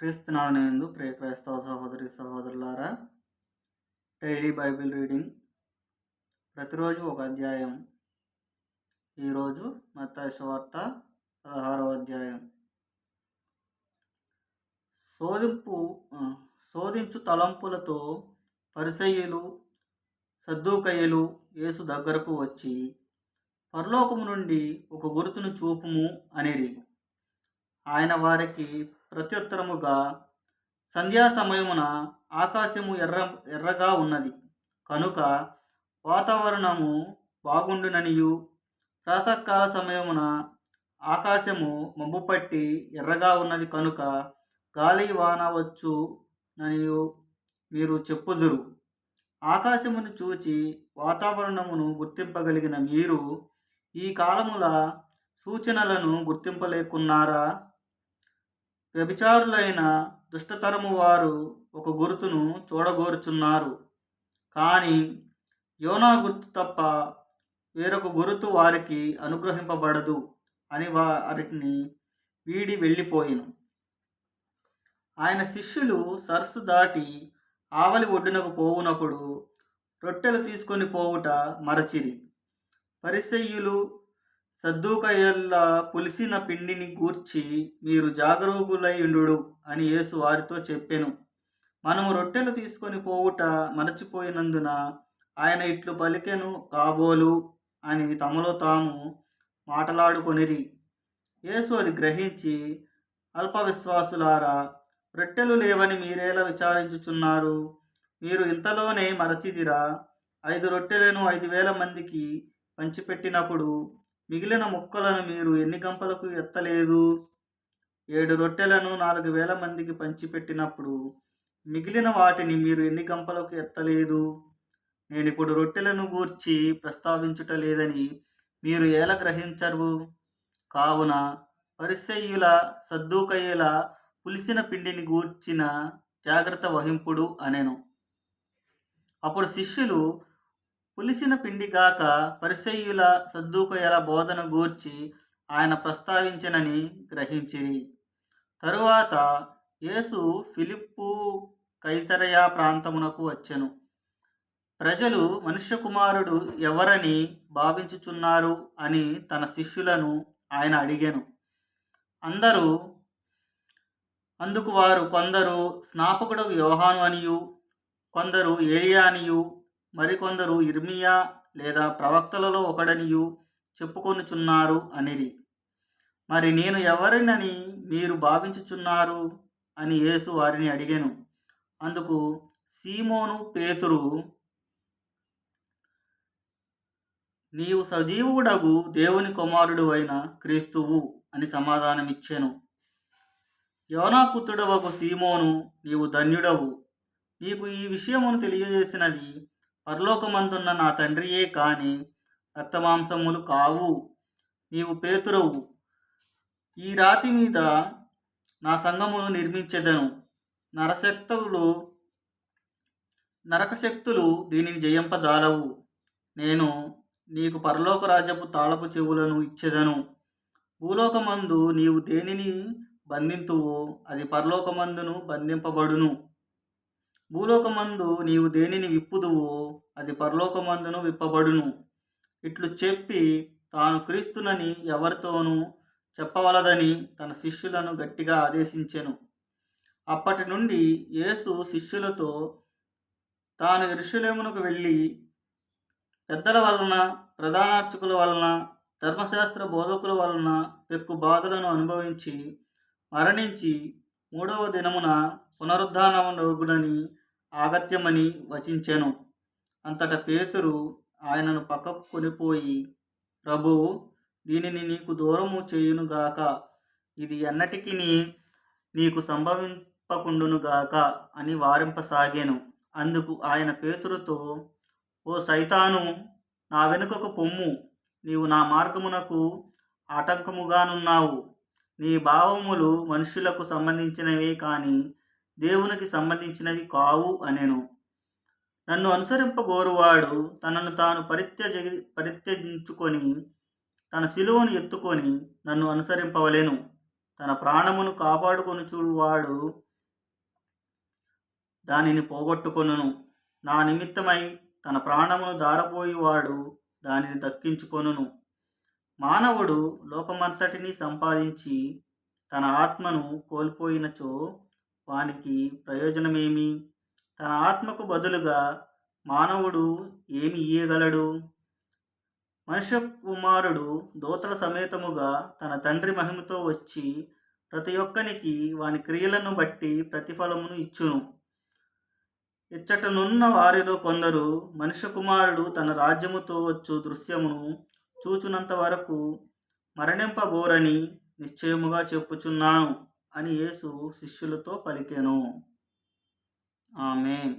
క్రీస్తునాథనందు ప్రియ క్రైస్తవ సహోదరి సహోదరులారా డైలీ బైబిల్ రీడింగ్ ప్రతిరోజు ఒక అధ్యాయం. ఈరోజు మత్తాయి సువార్త పదహారవ అధ్యాయం. శోధింపు శోధించు తలంపులతో పరిసయ్యులు సద్దుకయ్యలు యేసు దగ్గరకు వచ్చి పరలోకము నుండి ఒక గుర్తును చూపుము అనిరి. ఆయన వారికి ప్రత్యుత్తరముగా సంధ్యా సమయమున ఆకాశము ఎర్ర ఎర్రగా ఉన్నది. కనుక వాతావరణము బాగుండుననియు. ప్రాతకాల సమయమున ఆకాశము మబ్బు పట్టి ఎర్రగా ఉన్నది కనుక గాలి వాన వచ్చు ననియు మీరు చెప్పుదురు. ఆకాశమును చూచి వాతావరణమును గుర్తింపగలిగిన మీరు ఈ కాలముల సూచనలను గుర్తింపలేకున్నారా? వ్యభిచారులైన దుష్టతరము వారు ఒక గుర్తును చూడగోరుచున్నారు. కానీ యోనా గుర్తు తప్ప వేరొక గుర్తు వారికి అనుగ్రహింపబడదు అని వారిని వీడి వెళ్ళిపోయిను. ఆయన శిష్యులు సరస్సు దాటి ఆవలి ఒడ్డునకు పోవునప్పుడు రొట్టెలు తీసుకొని పోవుట మరచిరి. పరిసయ్యులు సద్దుకయ్యల్ల పులిసిన పిండిని గూర్చి మీరు జాగరూకులై ఉండు అని యేసు వారితో చెప్పెను. మనము రొట్టెలు తీసుకొని పోవుట మరచిపోయినందున ఆయన ఇట్లు పలికెను కాబోలు అని తమలో తాము మాటలాడుకొనిరి. యేసు అది గ్రహించి అల్ప విశ్వాసులారా రొట్టెలు లేవని మీరేలా విచారించుచున్నారు? మీరు ఇంతలోనే మరచిదిరా. ఐదు రొట్టెలను ఐదు వేల మందికి పంచిపెట్టినప్పుడు మిగిలిన ముక్కలను మీరు ఎన్ని గంపలకు ఎత్తలేదు? ఏడు రొట్టెలను నాలుగు వేల మందికి పంచిపెట్టినప్పుడు మిగిలిన వాటిని మీరు ఎన్ని గంపలకు ఎత్తలేదు? నేను ఇప్పుడు రొట్టెలను గూర్చి ప్రస్తావించుట లేదని మీరు ఎలా గ్రహించరు? కావున పరిసయ్యుల సద్దుకయ్యుల పులిసిన పిండిని గూర్చిన జాగ్రత్త వహింపుడు అనెను. అప్పుడు శిష్యులు పులిసిన పిండిగాక పరిసయ్యుల సద్దుకయల బోధన గూర్చి ఆయన ప్రస్తావించినని గ్రహించిరి. తరువాత యేసు ఫిలిప్పు కైసరయా ప్రాంతమునకు వచ్చెను. ప్రజలు మనుష్య కుమారుడు ఎవరని భావించుచున్నారు అని తన శిష్యులను ఆయన అడిగాను. అందరూ అందుకు వారు కొందరు స్నాపకుడు యోహాను అనియు కొందరు ఏలియా అనియు మరికొందరు ఇర్మియా లేదా ప్రవక్తలలో ఒకడనియు చెప్పుకొనుచున్నారు అనిరి. మరి నేను ఎవరినని మీరు భావించుచున్నారు? అని యేసు వారిని అడిగాను. అందుకు సీమోను పేతురు నీవు సజీవుడగు దేవుని కుమారుడు అయిన క్రీస్తువు అని సమాధానమిచ్చాను. యోనాపుత్రుడవకు సీమోను నీవు ధన్యుడవు. నీకు ఈ విషయమును తెలియజేసినది పరలోకమందున్న నా తండ్రియే కాని రక్తమాంసములు కావు నీవు పేతురవు. ఈ రాతి మీద నా సంఘమును నిర్మించెదను. నరశక్తులు నరకశక్తులు దీనిని జయింపజాలవు. నేను నీకు పరలోక రాజ్యపు తాళపు చెవులను ఇచ్చేదను. భూలోకమందు నీవు దేనిని బంధింతువో అది పరలోకమందును బంధింపబడును. భూలోకమందు నీవు దేనిని విప్పుదువు అది పరలోకమందును విప్పబడును. ఇట్లు చెప్పి తాను క్రీస్తునని ఎవరితోనూ చెప్పవలదని తన శిష్యులను గట్టిగా ఆదేశించెను. అప్పటి నుండి యేసు శిష్యులతో తాను ఇరుషులేమునకు వెళ్ళి పెద్దల వలన ప్రధానార్చకుల వలన ధర్మశాస్త్ర బోధకుల వలన పెక్కు బాధలను అనుభవించి మరణించి మూడవ దినమున పునరుద్ధానమునగుడని ఆగత్యమని వచించెను. అంతట పేతురు ఆయనను పక్కకు కొనిపోయి ప్రభు దీనిని నీకు దూరము చేయునుగాక ఇది ఎన్నటికీ నీకు సంభవింపకుండునుగాక అని వారింపసాగాను. అందుకు ఆయన పేతురుతో ఓ సైతాను నా వెనుకకు పొమ్ము. నీవు నా మార్గమునకు ఆటంకముగానున్నావు. నీ భావములు మనుషులకు సంబంధించినవే కానీ దేవునికి సంబంధించినవి కావు అనెను. నన్ను అనుసరింపగోరువాడు తనను తాను పరిత్యజ పరిత్యజించుకొని తన శిలువను ఎత్తుకొని నన్ను అనుసరింపవలేను. తన ప్రాణమును కాపాడుకొని చూడువాడు దానిని పోగొట్టుకొనును. నా నిమిత్తమై తన ప్రాణమును దారపోయేవాడు దానిని దక్కించుకొనును. మానవుడు లోకమంతటిని సంపాదించి తన ఆత్మను కోల్పోయినచో వానికి ప్రయోజనమేమి? తన ఆత్మకు బదులుగా మానవుడు ఏమి ఇయ్యగలడు? మనుష్య కుమారుడు దూతల సమేతముగా తన తండ్రి మహిమతో వచ్చి ప్రతి ఒక్కనికి వాని క్రియలను బట్టి ప్రతిఫలమును ఇచ్చును. ఇచ్చటనున్న వారిలో కొందరు మనుష్య కుమారుడు తన రాజ్యముతో వచ్చు దృశ్యమును చూచునంత వరకు మరణింపబోరని నిశ్చయముగా చెప్పుచున్నాను. అని యేసు శిష్యులతో పలికెను. ఆమె